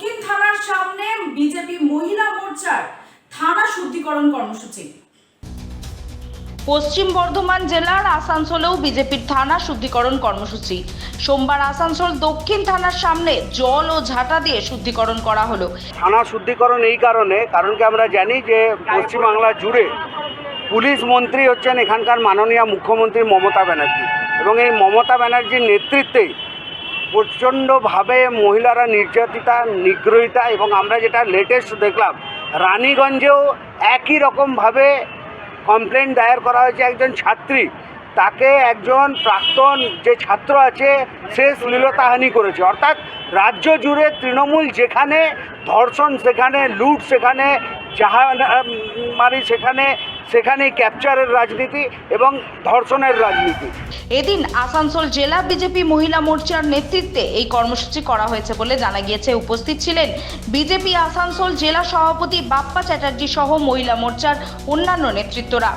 দক্ষিণ থানার সামনে বিজেপি মহিলা মোর্চার থানা শুদ্ধিকরণ কর্মসূচি। পশ্চিম বর্ধমান জেলার আসানসোলেও বিজেপির থানা শুদ্ধিকরণ কর্মসূচি। সোমবার আসানসোল দক্ষিণ থানার সামনে জল ও ঝাঁটা দিয়ে শুদ্ধিকরণ করা হলো। থানা শুদ্ধিকরণ এই কারণে কারণ কি আমরা জানি যে পশ্চিমবাংলা জুড়ে পুলিশ মন্ত্রী হচ্ছেন এখানকার মাননীয় মুখ্যমন্ত্রী মমতা ব্যানার্জি। এবং এই মমতা ব্যানার্জির নেতৃত্বে প্রচণ্ডভাবে মহিলারা নির্যাতিতা, নিগ্রহিতা এবং আমরা যেটা লেটেস্ট দেখলাম, রানীগঞ্জেও একই রকমভাবে কমপ্লেন দায়ের করা হয়েছে একজন ছাত্রী। তাকে একজন প্রাক্তন যে ছাত্র আছে, সে শ্লীলতাহানি করেছে। অর্থাৎ রাজ্য জুড়ে তৃণমূল যেখানে, ধর্ষণ সেখানে, লুট সেখানে মারি সেখানে সেখানেই ক্যাপচারের রাজনীতি এবং ধর্ষণের রাজনীতি। এদিন আসানসোল জেলা বিজেপি মহিলা মোর্চার নেতৃত্বে এই কর্মসূচি করা হয়েছে বলে জানা গিয়েছে। উপস্থিত ছিলেন বিজেপি আসানসোল জেলা সভাপতি বাপ্পা চ্যাটার্জি সহ মহিলা মোর্চার অন্যান্য নেতৃত্বরা।